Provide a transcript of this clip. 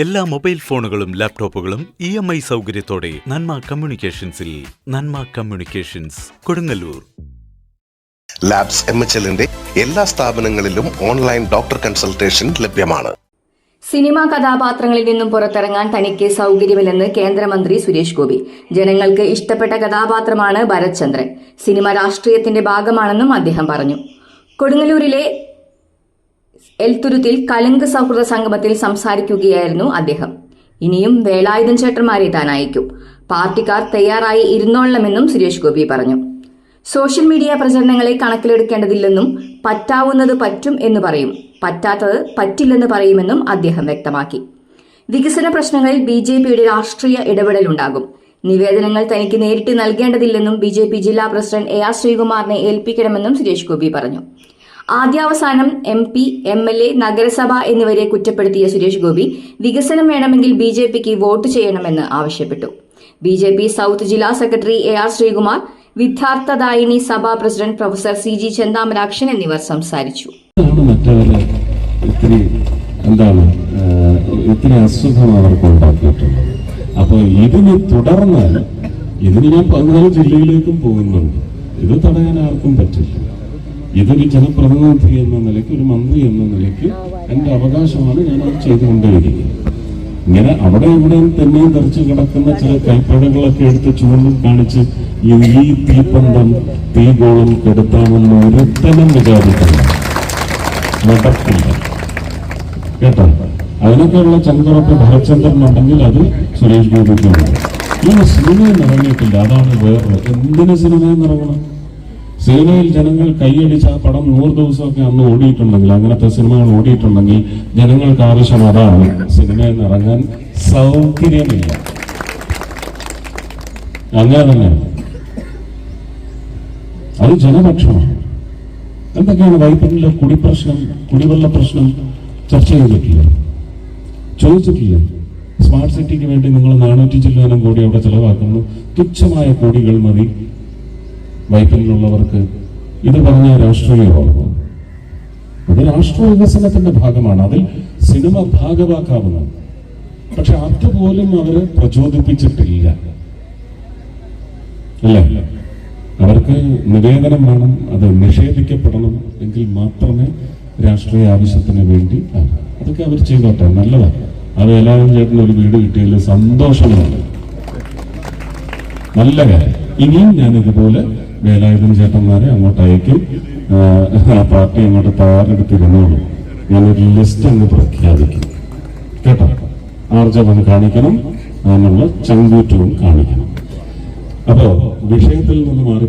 എല്ലാ മൊബൈൽ ഫോണുകളും ലാപ്ടോപ്പുകളും ഇ എം ഐ സൗകര്യത്തോടെ നന്മ കമ്മ്യൂണിക്കേഷൻസിൽ Nanma communications Kodungallur. Labs M H എല്ലിന്റെ എല്ലാ സ്ഥാപനങ്ങളിലും ഓൺലൈൻ ഡോക്ടർ കൺസൾട്ടേഷൻ ലഭ്യമാണ്. സിനിമാ കഥാപാത്രങ്ങളിൽ നിന്നും പുറത്തിറങ്ങാൻ തനിക്ക് സൗകര്യമില്ലെന്ന് കേന്ദ്രമന്ത്രി സുരേഷ് ഗോപി. ജനങ്ങൾക്ക് ഇഷ്ടപ്പെട്ട കഥാപാത്രമാണ് ഭരത് ചന്ദ്രൻ. സിനിമ രാഷ്ട്രീയത്തിന്റെ ഭാഗമാണെന്നും അദ്ദേഹം പറഞ്ഞു. കൊടുങ്ങല്ലൂരിലെ എൽത്തുരുത്തിൽ കലുങ്ക് സൗഹൃദ സംഗമത്തിൽ സംസാരിക്കുകയായിരുന്നു അദ്ദേഹം. ഇനിയും വേളായുധൻ ചേട്ടന്മാരെ താൻ അയക്കും. പാർട്ടിക്കാർ തയ്യാറായി ഇരുന്നോളണമെന്നും സുരേഷ് ഗോപി പറഞ്ഞു. സോഷ്യൽ മീഡിയ പ്രചരണങ്ങളെ കണക്കിലെടുക്കേണ്ടതില്ലെന്നും പറ്റാവുന്നത് പറ്റും എന്ന് പറയും. പറ്റാത്തത് പറ്റില്ലെന്ന് പറയുമെന്നും അദ്ദേഹം വ്യക്തമാക്കി. വികസന പ്രശ്നങ്ങളിൽ ബി ജെ പിയുടെ രാഷ്ട്രീയ ഇടപെടലുണ്ടാകും. നിവേദനങ്ങൾ തനിക്ക് നേരിട്ട് നൽകേണ്ടതില്ലെന്നും ബി ജെ പി ജില്ലാ പ്രസിഡന്റ് എ ആർ ശ്രീകുമാറിനെ ഏൽപ്പിക്കണമെന്നും സുരേഷ് ഗോപി പറഞ്ഞു. ആദ്യാവസാനം M P M L A നഗരസഭ എന്നിവരെ കുറ്റപ്പെടുത്തിയ സുരേഷ് ഗോപി വികസനം വേണമെങ്കിൽ ബി ജെ പിക്ക് വോട്ട് ചെയ്യണമെന്ന് ആവശ്യപ്പെട്ടു. ബി ജെ പി സൌത്ത് ജില്ലാ secretary A R Sreekumar Vidyarthadayini Sabha president professor C G Chenthamarakshan എന്നിവർ സംസാരിച്ചു. എന്താണ് ഇത്തിരി അസുഖം അവർക്ക് ഉണ്ടാക്കിയിട്ടുള്ളത്. അപ്പൊ ഇതിന് തുടർന്ന് ഇതിന് ഞാൻ പതിനാല് ജില്ലയിലേക്കും പോകുന്നുണ്ട്. ഇത് തടയാൻ ആർക്കും പറ്റില്ല. ഇതൊരു ജനപ്രതിനിധി എന്ന നിലയ്ക്ക് ഒരു മന്ത്രി എന്ന നിലയ്ക്ക് എന്റെ അവകാശമാണ് ഞാൻ അത് ചെയ്തുകൊണ്ടേയിരിക്കുന്നത് ഇങ്ങനെ അവിടെ ഇവിടെയും തന്നെ തെറിച്ച് കിടക്കുന്ന ചില കൈപ്പടകളൊക്കെ എടുത്ത് ചൂണ്ടും കാണിച്ച് ഈ തീപ്പന്തം തീഗോളം കെടുത്താമെന്ന് ഒരുത്തനം വിചാരിക്കുന്നു നടക്കില്ല. കേട്ടോ? അതിനൊക്കെയുള്ള ചന്ദ്രപ്പ് ഭരചന്ദ്രൻ ഉണ്ടെങ്കിൽ അത് സുരേഷ് ഗോപിക്കുണ്ട് ഈ സിനിമയിൽ ഇറങ്ങിയിട്ടില്ല അതാണ് വേറെ എന്തിനു സിനിമയിൽ ഇറങ്ങണം സിനിമയിൽ ജനങ്ങൾ കൈയടിച്ച ആ പടം നൂറ് ദിവസമൊക്കെ അന്ന് ഓടിയിട്ടുണ്ടെങ്കിൽ അങ്ങനത്തെ സിനിമകൾ ഓടിയിട്ടുണ്ടെങ്കിൽ ജനങ്ങൾക്ക് ആവശ്യം അതാണ്. സിനിമയിൽ ഇറങ്ങാൻ സൗകര്യമില്ല. അങ്ങനെ തന്നെ. അത് ജനപക്ഷമാണ്. എന്തൊക്കെയാണ് വൈപ്പിനിലെ കുടി പ്രശ്നം കുടിവെള്ള പ്രശ്നം ചർച്ച ചെയ്തിട്ടില്ല? ചോദിച്ചിട്ടില്ല. സ്മാർട്ട് സിറ്റിക്ക് വേണ്ടി നിങ്ങൾ നാനൂറ്റി ചില്ലാനം കോടി അവിടെ ചെലവാക്കുന്നു. തുച്ഛമായ കോടികൾ മതി. വൈപ്പിനിലുള്ളവർക്ക് ഇത് പറഞ്ഞ രാഷ്ട്രീയമാകുമോ അത് രാഷ്ട്ര വികസനത്തിന്റെ ഭാഗമാണ്. അതിൽ സിനിമ ഭാഗമാക്കാവുന്നത് പക്ഷെ അതുപോലും അവരെ പ്രചോദിപ്പിച്ചിട്ടില്ല. അല്ല? അവർക്ക് നിവേദനം വേണം അത് നിഷേധിക്കപ്പെടണം എങ്കിൽ മാത്രമേ രാഷ്ട്രീയ ആവശ്യത്തിന് വേണ്ടി അതൊക്കെ അവർ ചെയ്തോട്ടെ നല്ലതാണ് അത് എല്ലാവരും ചേട്ടന് ഒരു വീട് കിട്ടിയതിൽ സന്തോഷമാണ് നല്ല കാര്യം. ഇനിയും ഞാൻ ഇതുപോലെ വേലായുധൻ ചേട്ടന്മാരെ അങ്ങോട്ട് അയക്കും ആ, പാർട്ടി അങ്ങോട്ട് തയ്യാറെടുത്തിരുന്നോളൂ. ഞാനൊരു ലിസ്റ്റ് അങ്ങ് പ്രഖ്യാപിക്കും. കേട്ടോ? ആർജവം കാണിക്കണം. അതിനുള്ള ചങ്കൂറ്റവും കാണിക്കണം. അപ്പോ വിഷയത്തിൽ നിന്ന് മാറി